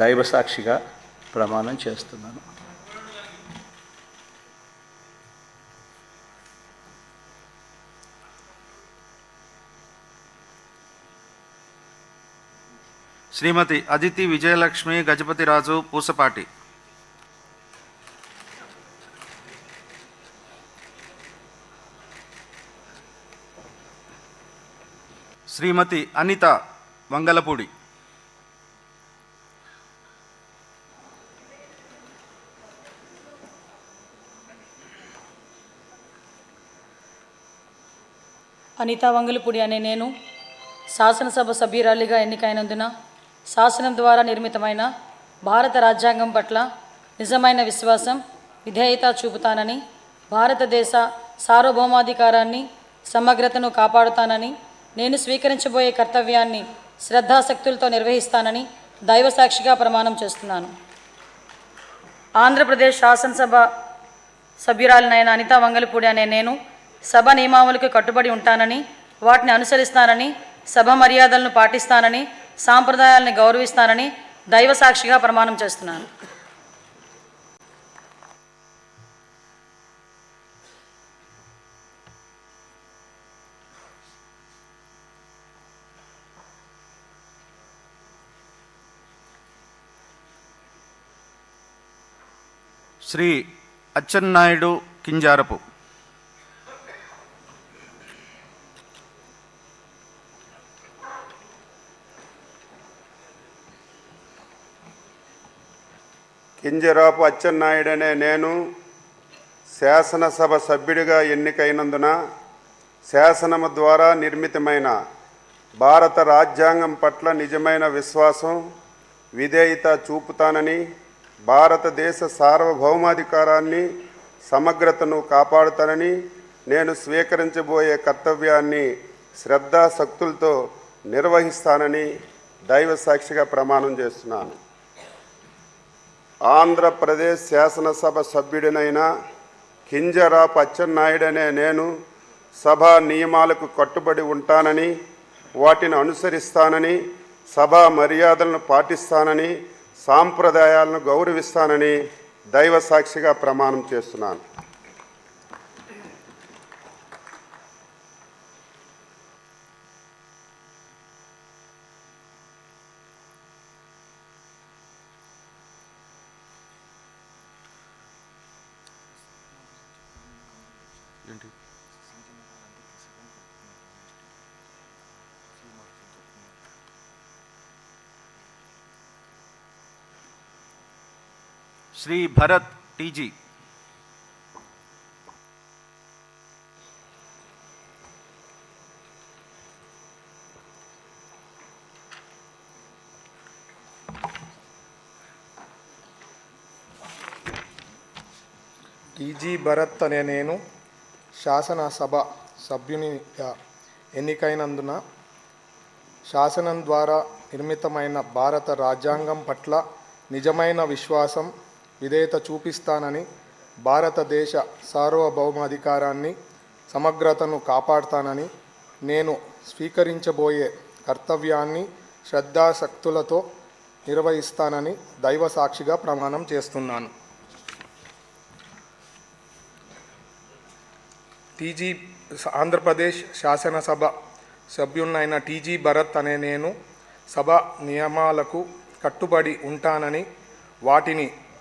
దైవ సాక్షిగా ప్రమాణం చేస్తున్నాను. శ్రీమతి అదితి విజయలక్ష్మి గజపతిరాజు పూసపాటి. శ్రీమతి అనిత వంగలపూడి. అనితా వంగులపూడి అనే నేను శాసనసభ సభ్యురాలిగా ఎన్నికైనందున శాసనం ద్వారా నిర్మితమైన భారత రాజ్యాంగం పట్ల నిజమైన విశ్వాసం విధేయత చూపుతానని భారతదేశ సార్వభౌమాధికారాన్ని సమగ్రతను కాపాడుతానని నేను స్వీకరించబోయే కర్తవ్యాన్ని శ్రద్ధాశక్తులతో నిర్వహిస్తానని దైవసాక్షిగా ప్రమాణం చేస్తున్నాను. ఆంధ్రప్రదేశ్ శాసనసభ సభ్యురాలినైన అనితా వంగలపూడి అనే నేను సభ నియమావళికి కట్టుబడి ఉంటానని వాటిని అనుసరిస్తానని సభ మర్యాదలను పాటిస్తానని సాంప్రదాయాలను గౌరవిస్తానని దైవ సాక్షిగా ప్రమాణం చేస్తున్నాను. శ్రీ అచ్చెన్నాయుడు కింజారపు కింజరాపు అచ్చెన్నాయుడనే నేను శాసనసభ సభ్యుడిగా ఎన్నికైనందున శాసనము ద్వారా నిర్మితమైన భారత రాజ్యాంగం పట్ల నిజమైన విశ్వాసం విధేయత చూపుతానని భారతదేశ సార్వభౌమాధికారాన్ని సమగ్రతను కాపాడుతానని నేను స్వీకరించబోయే కర్తవ్యాన్ని శ్రద్ధాశక్తులతో నిర్వహిస్తానని దైవ సాక్షిగా ప్రమాణం చేస్తున్నాను. ఆంధ్రప్రదేశ్ శాసనసభ సభ్యుడినైన కింజరాపు అచ్చెన్నాయుడనే నేను సభా నియమాలకు కట్టుబడి ఉంటానని వాటిని అనుసరిస్తానని సభా మర్యాదలను పాటిస్తానని సాంప్రదాయాలను గౌరవిస్తానని దైవ సాక్షిగా ప్రమాణం చేస్తున్నాను. శ్రీ భరత్ టీజీ. టీజీ భరత్ అనే నేను శాసనసభ సభ్యునిగా ఎన్నికైనందున శాసనం ద్వారా నిర్మితమైన భారత రాజ్యాంగం పట్ల నిజమైన విశ్వాసం విధేయత చూపిస్తానని భారతదేశ సార్వభౌమాధికారాన్ని సమగ్రతను కాపాడుతానని నేను స్వీకరించబోయే కర్తవ్యాన్ని శ్రద్ధాశక్తులతో నిర్వహిస్తానని దైవ సాక్షిగా ప్రమాణం చేస్తున్నాను. టీజీ ఆంధ్రప్రదేశ్ శాసనసభ సభ్యున్నైన టీజీ భరత్ అనే నేను సభ నియమాలకు కట్టుబడి ఉంటానని వాటిని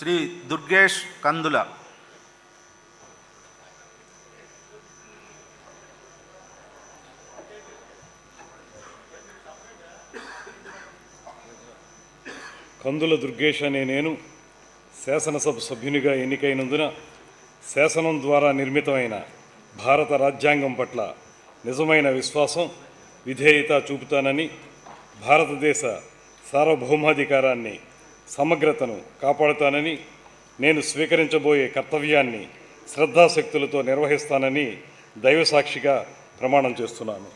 శ్రీ దుర్గేష్ కందుల. కందుల దుర్గేష్ అనే నేను శాసనసభ సభ్యునిగా ఎన్నికైనందున శాసనం ద్వారా నిర్మితమైన భారత రాజ్యాంగం పట్ల నిజమైన విశ్వాసం విధేయత చూపుతానని భారతదేశ సార్వభౌమాధికారాన్ని సమగ్రతను కాపాడుతానని నేను స్వీకరించబోయే కర్తవ్యాన్ని శ్రద్ధాశక్తులతో నిర్వహిస్తానని దైవసాక్షిగా ప్రమాణం చేస్తున్నాను.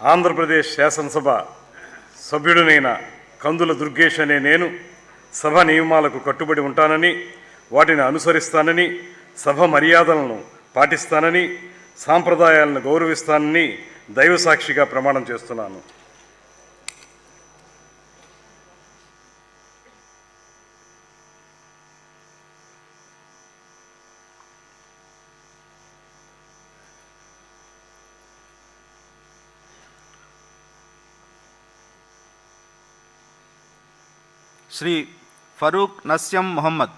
ఆంధ్రప్రదేశ్ శాసనసభ సభ్యుడినైన కందుల దుర్గేష్ అనే నేను సభ నియమాలకు కట్టుబడి ఉంటానని వాటిని అనుసరిస్తానని సభ మర్యాదలను పాటిస్తానని సాంప్రదాయాలను గౌరవిస్తానని దైవసాక్షిగా ప్రమాణం చేస్తున్నాను. శ్రీ ఫరూక్ నస్యం మొహమ్మద్.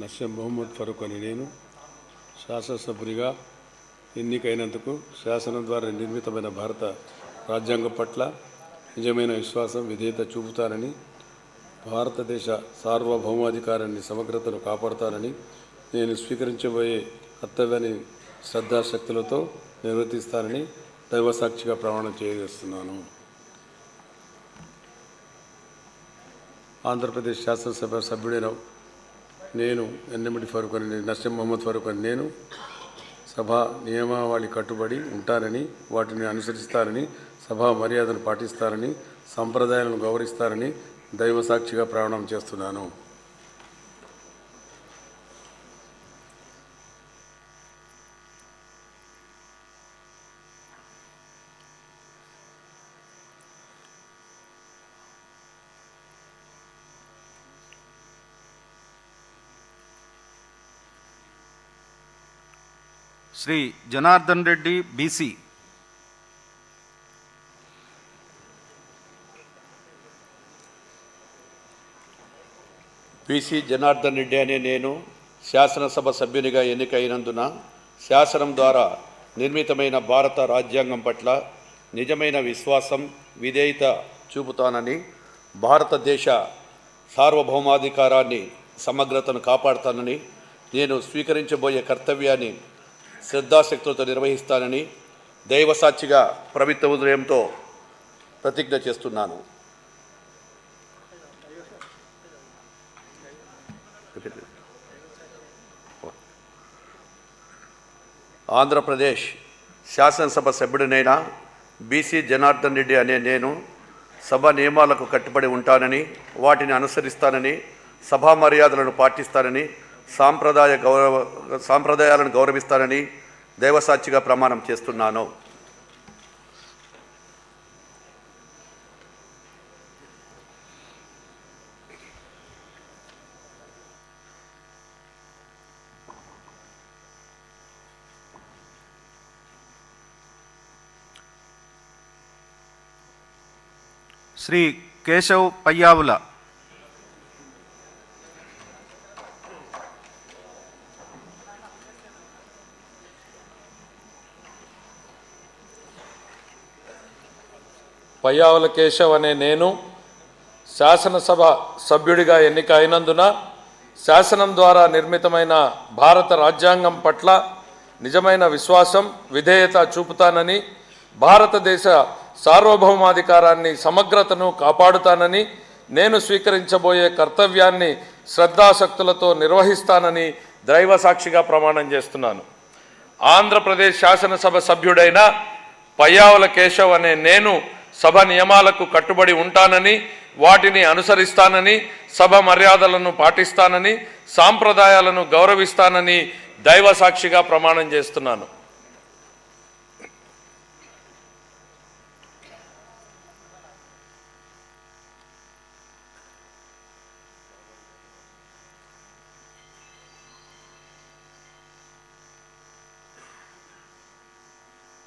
నస్యం మొహమ్మద్ ఫరూక్ అని నేను శాసనసభ్యునిగా ఎన్నికైనందుకు శాసనం ద్వారా నిర్మితమైన భారత రాజ్యాంగం పట్ల నిజమైన విశ్వాసం విధేయత చూపుతానని భారతదేశ సార్వభౌమాధికారాన్ని సమగ్రతను కాపాడుతానని నేను స్వీకరించబోయే కర్తవ్యాన్ని శ్రద్ధాశక్తులతో నిర్వర్తిస్తానని దైవసాక్షిగా ప్రమాణం చేయజేస్తున్నాను. ఆంధ్రప్రదేశ్ శాసనసభ సభ్యుడైన నేను ఎన్నమిటి ఫరూక్ అని నస్యం మహమ్మద్ ఫరూక్ అని నేను సభ నియమావళి కట్టుబడి ఉంటానని వాటిని అనుసరిస్తానని సభా మర్యాదను పాటిస్తారని సంప్రదాయాలను గౌరవిస్తారని దైవ సాక్షిగా ప్రయాణం చేస్తున్నాను. శ్రీ జనార్దన్ రెడ్డి బీసీ. పిసి జనార్దన్ రెడ్డి అనే నేను శాసనసభ సభ్యునిగా ఎన్నికైనందున శాసనం ద్వారా నిర్మితమైన భారత రాజ్యాంగం పట్ల నిజమైన విశ్వాసం విధేయత చూపుతానని భారతదేశ సార్వభౌమాధికారాన్ని సమగ్రతను కాపాడుతానని నేను స్వీకరించబోయే కర్తవ్యాన్ని శ్రద్ధాశక్తులతో నిర్వహిస్తానని దైవసాక్షిగా ప్రభుత్వ ఉదయంతో ప్రతిజ్ఞ చేస్తున్నాను. ఆంధ్రప్రదేశ్ శాసనసభ సభ్యుడినైన బీసీ జనార్దన్ రెడ్డి అనే నేను సభ నియమాలకు కట్టుబడి ఉంటానని వాటిని అనుసరిస్తానని సభా మర్యాదలను పాటిస్తానని సాంప్రదాయ గౌరవ సాంప్రదాయాలను గౌరవిస్తానని దైవసాక్షిగా ప్రమాణం చేస్తున్నాను. శ్రీ కేశవ్ పయ్యావుల. పయ్యావుల కేశవ్ అనే నేను శాసనసభ సభ్యుడిగా ఎన్నిక అయినందున శాసనం ద్వారా నిర్మితమైన భారత రాజ్యాంగం పట్ల నిజమైన విశ్వాసం విధేయత చూపుతానని భారతదేశ సార్వభౌమాధికారాన్ని సమగ్రతను కాపాడుతానని నేను స్వీకరించబోయే కర్తవ్యాన్ని శ్రద్ధాశక్తులతో నిర్వహిస్తానని దైవ సాక్షిగా ప్రమాణం చేస్తున్నాను. ఆంధ్రప్రదేశ్ శాసనసభ సభ్యుడైన పయ్యావుల కేశవ్ అనే నేను సభ నియమాలకు కట్టుబడి ఉంటానని వాటిని అనుసరిస్తానని సభ మర్యాదలను పాటిస్తానని సాంప్రదాయాలను గౌరవిస్తానని దైవ సాక్షిగా ప్రమాణం చేస్తున్నాను.